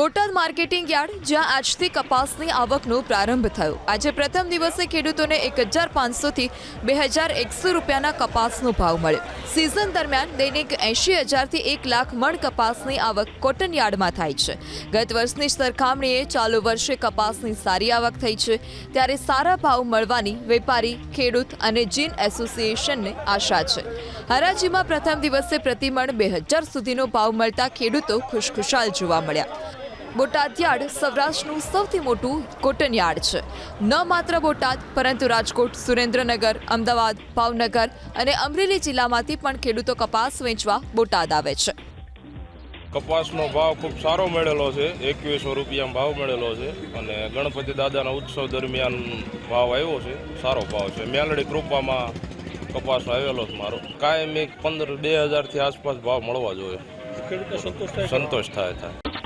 Botad marketing yard, જ્યાં આજથી કપાસની આવકનો પ્રારંભ થયો. આજે પ્રથમ દિવસે ખેડૂતોને એક હજાર પાંચસોથી બે હજાર એકસો રૂપિયાના કપાસનો ભાવ મળ્યો. સિઝન દરમિયાન દૈનિક એંશી હજારથી એક લાખ મણ કપાસની આવક કોટન યાર્ડમાં થાય છે. ગત વર્ષની સરખામણીએ ચાલુ વર્ષે કપાસની સારી આવક થઈ છે. ત્યારે સારા ભાવ મળવાની વેપારી, ખેડૂત અને જીન એસોસિએશનને આશા છે. હરાજીમાં પ્રથમ દિવસે પ્રતિમણ બે હજાર સુધીનો ભાવ મળતા ખેડૂતો ખુશખુશાલ જોવા મળ્યા. બોટાદ યાર્ડ સૌરાષ્ટ્રનું સૌથી મોટું કોટન યાર્ડ છે. ન માત્ર બોટાદ પરંતુ રાજકોટ સુરેન્દ્રનગર અમદાવાદ ભાવનગર અને અમરેલી જિલ્લામાંથી પણ ખેડૂતો કપાસ વેચવા બોટાદ આવે છે. કપાસનો ભાવ ખૂબ સારો મળેલો છે. એકવીસો રૂપિયા ભાવ મળેલો છે અને ગણપતિ દાદાના ઉત્સવ દરમિયાન ભાવ આવ્યો છે. સારો ભાવ છે. મેલડી કૃપામાં કપાસ આવેલો છે મારો. કાયમી પંદર બે હજારથી આસપાસ ભાવ મળવા જોઈએ. ખેડૂતને સંતોષ થાય સંતોષ થાય થાય.